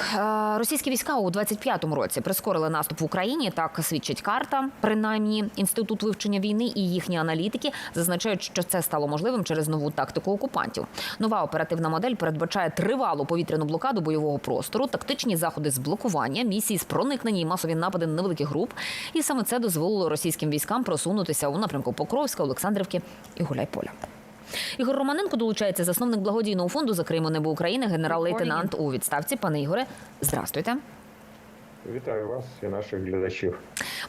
Е, Російські війська у 25-му році прискорили наступ в Україні. Так свідчить карта. Принаймні, інститут вивчення війни і їхні аналітики зазначають, що це стало можливим через нову тактику окупантів. Нова оперативна модель передбачає тривалу повітряну блокаду бойового простору, тактичні заходи з блокування, місії з проникнення і масові напади на невеликих груп. І саме це дозволило російським військам просунутися у напрямку Покровська, Олександрівки і Гуляйполя. Ігор Романенко долучається засновник благодійного фонду за Криму Небо України, генерал-лейтенант у відставці. Пане Ігоре, здрастуйте. Вітаю вас і наших глядачів.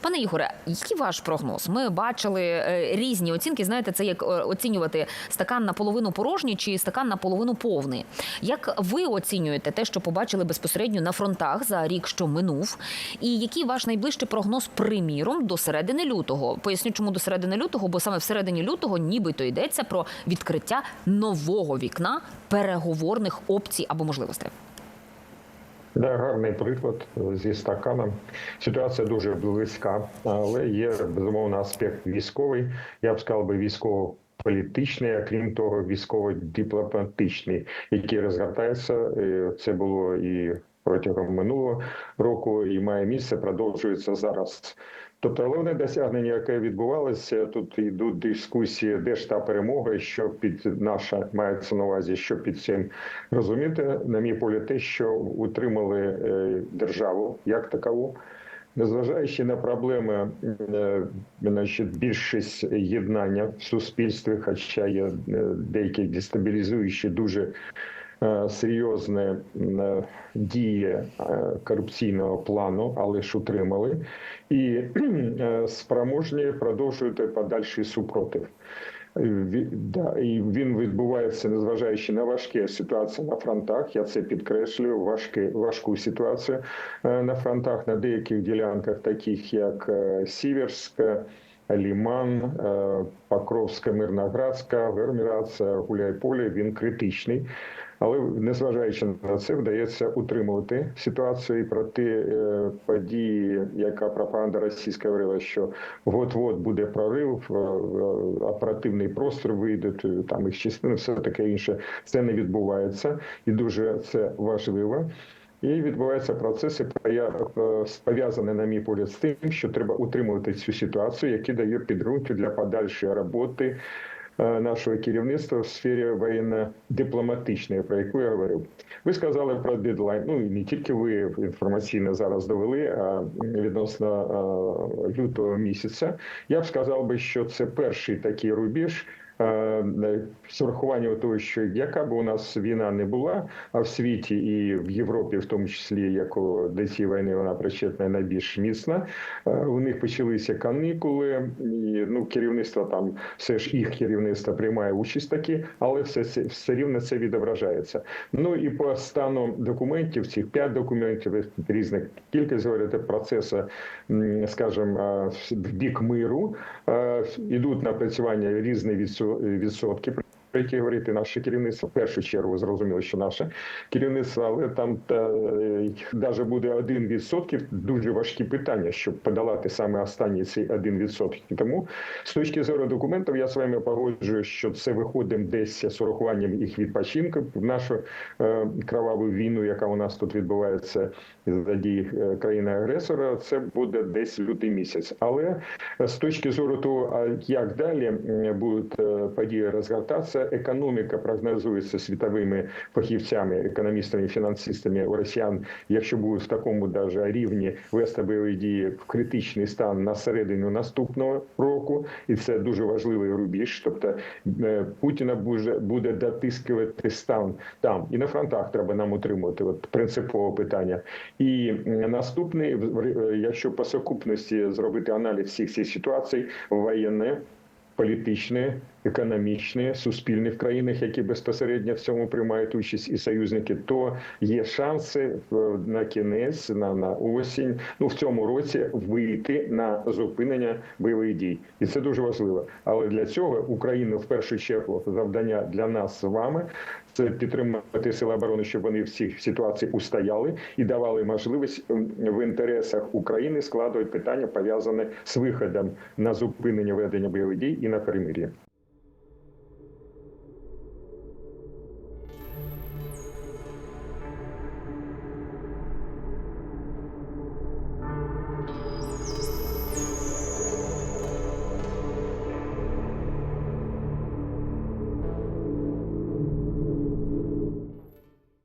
Пане Ігоре, який ваш прогноз? Ми бачили е, різні оцінки. Знаєте, це як е, оцінювати стакан наполовину порожній чи стакан наполовину повний. Як ви оцінюєте те, що побачили безпосередньо на фронтах за рік, що минув? І який ваш найближчий прогноз приміром до середини лютого? Поясню, чому до середини лютого, бо саме в середині лютого нібито йдеться про відкриття нового вікна переговорних опцій або можливостей. Да, гарний приклад зі стаканом. Ситуація дуже близька, але є безумовно аспект військовий. Я б сказав би військово-політичний, а крім того, військово-дипломатичний, який розгортається. Е, Це було і протягом минулого року, і має місце, продовжується зараз. Тобто головне досягнення, яке відбувалося, тут йдуть дискусії, де ж та перемога, що під наша мається на увазі, що під цим розуміти, на мій погляд, те, що утримали е, державу як такову. Незважаючи на проблеми, е, значить, більшість єднання в суспільстві, хоча є е, деякі дестабілізуючі дуже е, дії е, корупційного плану, але ж утримали, і е, спроможні продовжувати подальший супротив. Да, і він відбувається, незважаючи на важкі ситуації на фронтах. Я це підкреслюю. Важкі, важку ситуацію на фронтах на деяких ділянках, таких як Сіверська, Ліман, е, Покровська, Мирноградська, Вермірація, Гуляйполе. Він критичний. Але незважаючи на це, вдається утримувати ситуацію і проти е, події, яка пропаганда російська говорила, що от-от буде прорив, е, оперативний простір вийде, там їх частини, все таке інше. Це не відбувається, і дуже це важливо. І відбуваються процеси, е, пов'язані, на мій погляд, з тим, що треба утримувати цю ситуацію, які дає підґрунтя для подальшої роботи е, нашого керівництва в сфері воєнно-дипломатичної, про яку я говорив. Ви сказали про дедлайн. Ну і не тільки ви інформаційно зараз довели, а відносно е, лютого місяця. Я б сказав би, що це перший такий рубіж. Е, З урахуванням того, що яка б у нас війна не була, а в світі і в Європі, в тому числі, як до цієї війни вона причетна найбільш міцна. е, У них почалися канікули, і ну керівництво там все ж їх керівництво приймає участь такі, але все це все рівно це відображається. Ну і по стану документів, цих п'ять документів різних кількість говорити процесу, скажімо, в бік миру е, ідуть напрацювання різні відсо- відсотки. Які говорити наше керівництво в першу чергу зрозуміло, що наше керівництво, але там та навіть буде один відсотків дуже важкі питання, щоб подолати саме останні ці один відсоток. Тому з точки зору документів я з вами погоджую, що це виходимо десь з урахуванням їх відпочинку в нашу е, кроваву війну, яка у нас тут відбувається за дії е, країни-агресора. Це буде десь лютий місяць. Але з точки зору того, як далі будуть е, події розгортатися, економіка прогнозується світовими фахівцями, економістами, фінансистами у росіян, якщо будуть в такому даже рівні вести бойові дії в критичний стан на середину наступного року, і це дуже важливий рубіж. Тобто е, Путіна буде, дотискувати стан там і на фронтах треба нам утримувати. От принципове питання. І наступний, якщо по сукупності зробити аналіз всіх цих ситуацій, воєнне, політичне, економічне, суспільне в країнах, які безпосередньо в цьому приймають участь, і союзники, то є шанси на кінець, на, на осінь, ну в цьому році вийти на зупинення бойових дій, і це дуже важливо. Але для цього Україна в першу чергу завдання для нас з вами. Це підтримати сили оборони, щоб вони в цих ситуаціях устояли і давали можливість в інтересах України складувати питання пов'язане з виходом на зупинення ведення бойових дій і на перемир'я.